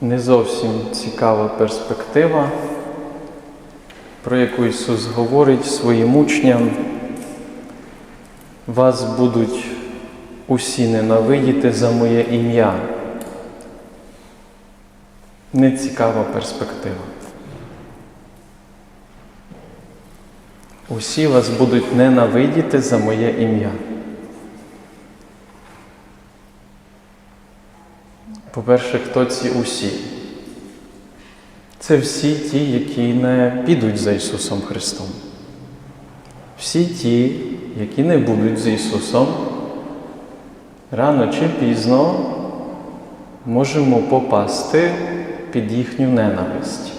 не зовсім цікава перспектива, про яку Ісус говорить своїм учням. Вас будуть усі ненавидіти за моє ім'я. Нецікава перспектива. Усі вас будуть ненавидіти за моє ім'я. По-перше, хто ці усі? Це всі ті, які не підуть за Ісусом Христом. Всі ті, які не будуть з Ісусом, рано чи пізно можемо попасти під їхню ненависть.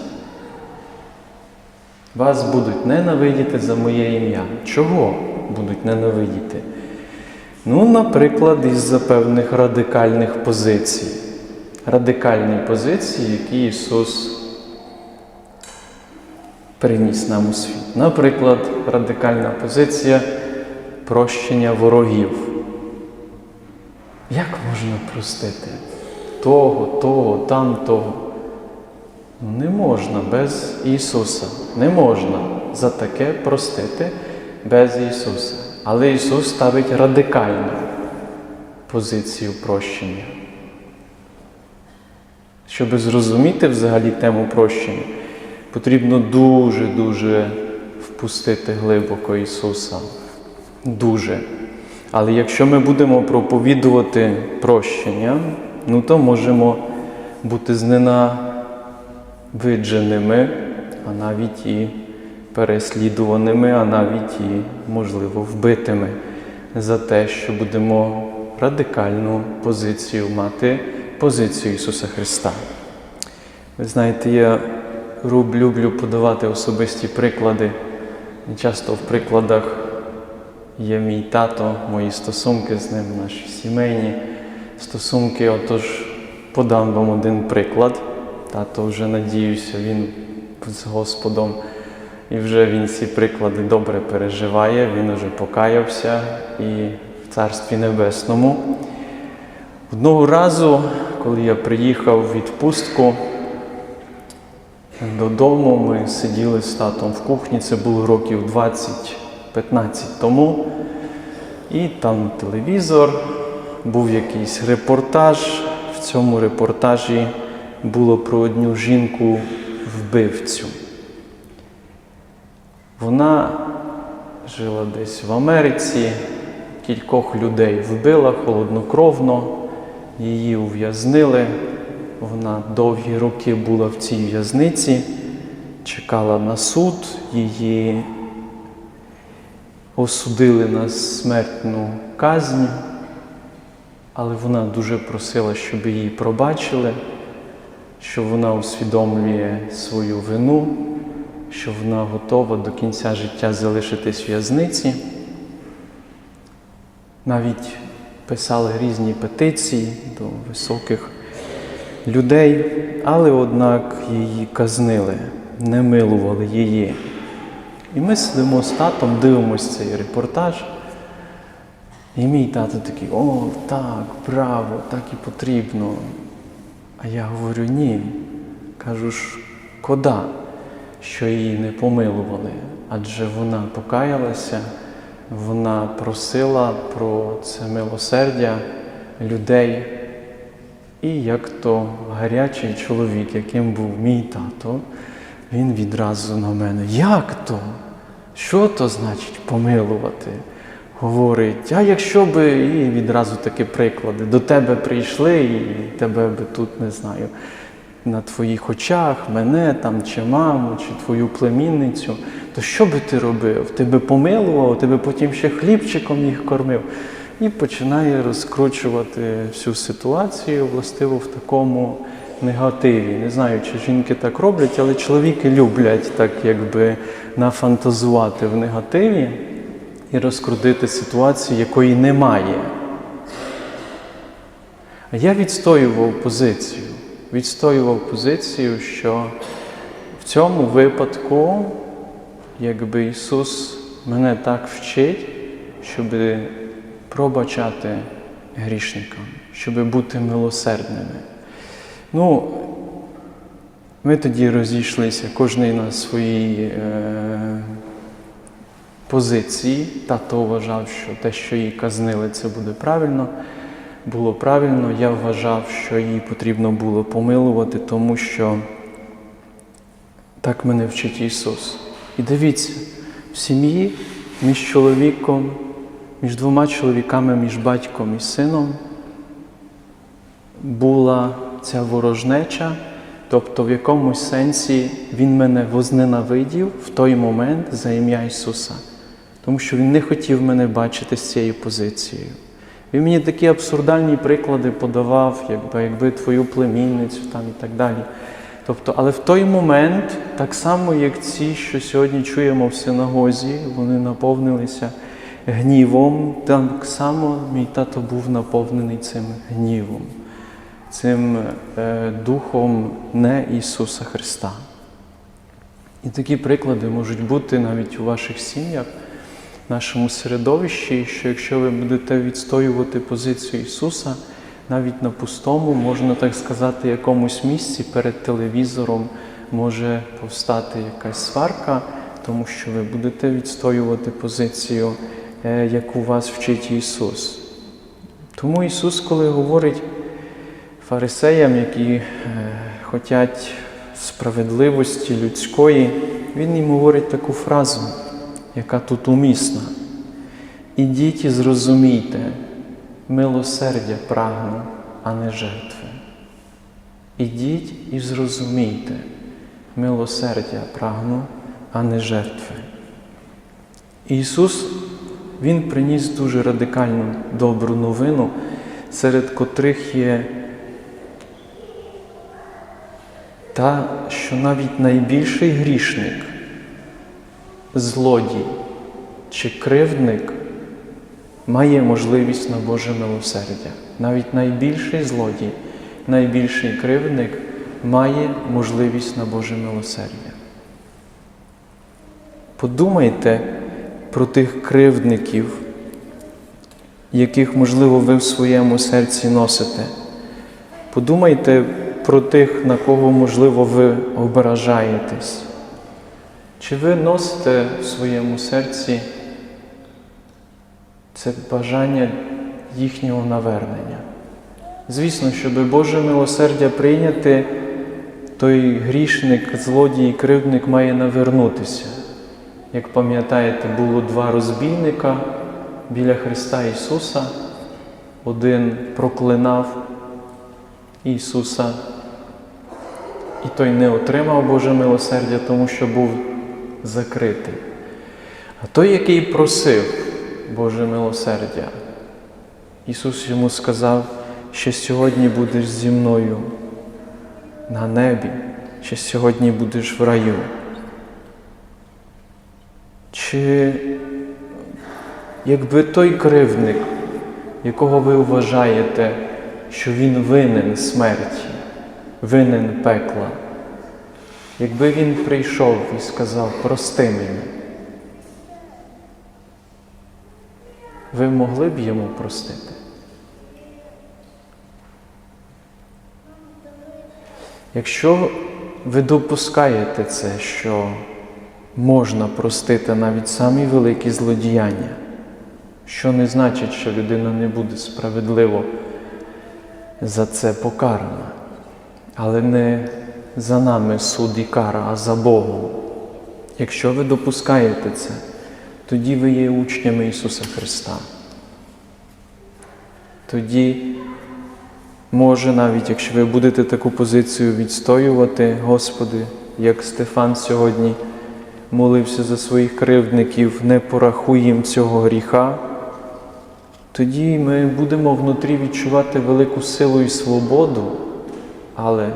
Вас будуть ненавидіти за моє ім'я. Чого будуть ненавидіти? Ну, наприклад, із-за певних радикальних позицій. Радикальні позиції, які Ісус приніс нам у світ. Наприклад, радикальна позиція прощення ворогів. Як можна простити? Того, того, там того. Ну, Не можна без Ісуса. Не можна за таке простити без Ісуса. Але Ісус ставить радикальну позицію прощення. Щоб зрозуміти взагалі тему прощення, потрібно дуже-дуже впустити глибоко Ісуса. Дуже. Але якщо ми будемо проповідувати прощення, ну то можемо бути зненавидженими, а навіть і переслідуваними, а навіть і, можливо, вбитими за те, що будемо радикальну позицію мати, позицію Ісуса Христа. Ви знаєте, я люблю подавати особисті приклади. І часто в прикладах є мій тато, мої стосунки з ним, наші сімейні стосунки. Отож, подам вам один приклад. Тато вже надіюся, він з Господом. І вже він ці приклади добре переживає, він уже покаявся і в Царстві Небесному. Одного разу, коли я приїхав в відпустку додому, ми сиділи з татом в кухні, це було років 20-15 тому. І там телевізор, був якийсь репортаж. В цьому репортажі було про одну жінку-вбивцю. Вона жила десь в Америці, кількох людей вбила холоднокровно, її ув'язнили. Вона довгі роки була в цій в'язниці, чекала на суд, її осудили на смертну казнь, але вона дуже просила, щоб її пробачили, що вона усвідомлює свою вину, що вона готова до кінця життя залишитись в в'язниці. Навіть писали різні петиції до високих людей, але однак її казнили, не милували її. І ми сидимо з татом, дивимося цей репортаж. І мій тато такий, о, так, браво, так і потрібно. А я говорю, ні. Кажу, шкода, що її не помилували, адже вона покаялася, вона просила про це милосердя людей. І як то гарячий чоловік, яким був мій тато, він відразу на мене, як то? Що то значить помилувати? Говорить, а якщо би і відразу такі приклади, до тебе прийшли і тебе би тут не знаю, на твоїх очах, мене там, чи маму, чи твою племінницю, то що би ти робив? Ти би помилував, ти би потім ще хлібчиком їх кормив. І починає розкручувати всю ситуацію, властиво в такому негативі. Не знаю, чи жінки так роблять, але чоловіки люблять так якби нафантазувати в негативі і розкрутити ситуацію, якої немає. А я відстоював позицію. Відстоював позицію, що в цьому випадку, якби Ісус мене так вчить, щоб пробачати грішникам, щоб бути милосердними. Ну, Ми тоді розійшлися, кожен на своїй е, позиції. Тато вважав, що те, що її казнили, це буде правильно. Було правильно. Я вважав, що її потрібно було помилувати, тому що так мене вчить Ісус. І дивіться, в сім'ї між чоловіком, між двома чоловіками, між батьком і сином була ця ворожнеча, тобто в якомусь сенсі Він мене возненавидів в той момент за ім'я Ісуса, тому що Він не хотів мене бачити з цією позицією. Він мені такі абсурдальні приклади подавав, якби, якби твою племінницю там і так далі. Тобто, але в той момент, так само, як ці, що сьогодні чуємо в синагозі, вони наповнилися гнівом, так само мій тато був наповнений цим гнівом, цим е, духом не Ісуса Христа. І такі приклади можуть бути навіть у ваших сім'ях, в нашому середовищі, що якщо ви будете відстоювати позицію Ісуса, навіть на пустому, можна так сказати, якомусь місці перед телевізором може повстати якась сварка, тому що ви будете відстоювати позицію, е, яку вас вчить Ісус. Тому Ісус, коли говорить фарисеям, які е, хочуть справедливості людської, Він їм говорить таку фразу, яка тут умісна. Ідіть і зрозумійте, милосердя прагну, а не жертви. Ідіть і зрозумійте, милосердя прагну, а не жертви. Ісус Він приніс дуже радикальну добру новину, серед котрих є та, що навіть найбільший грішник, злодій чи кривдник має можливість на Боже милосердя. Навіть найбільший злодій, найбільший кривдник має можливість на Боже милосердя. Подумайте про тих кривдників, яких, можливо, ви в своєму серці носите. Подумайте про тих, на кого, можливо, ви ображаєтесь. Чи ви носите в своєму серці це бажання їхнього навернення? Звісно, щоб Боже милосердя прийняти, той грішник, злодій і кривдник має навернутися. Як пам'ятаєте, було два розбійника біля Христа Ісуса. Один проклинав Ісуса, і той не отримав Боже милосердя, тому що був закритий. А той, який просив Боже милосердя, Ісус йому сказав, що сьогодні будеш зі мною на небі, що сьогодні будеш в раю. Чи якби той кривник, якого ви вважаєте, що він винен смерті, винен пекла, якби він прийшов і сказав, прости мені, ви могли б йому простити? Якщо ви допускаєте це, що можна простити навіть самі великі злодіяння, що не значить, що людина не буде справедливо за це покарана, але не за нами суд і кара, а за Богом. Якщо ви допускаєте це, тоді ви є учнями Ісуса Христа. Тоді, може, навіть якщо ви будете таку позицію відстоювати, Господи, як Стефан сьогодні молився за своїх кривдників, не порахуй їм цього гріха, тоді ми будемо внутрі відчувати велику силу і свободу, але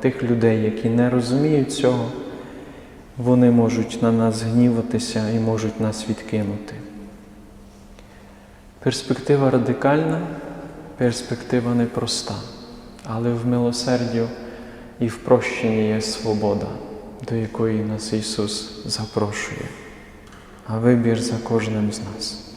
тих людей, які не розуміють цього, вони можуть на нас гніватися і можуть нас відкинути. Перспектива радикальна, перспектива непроста, але в милосердю і в прощенні є свобода, до якої нас Ісус запрошує, а вибір за кожним з нас.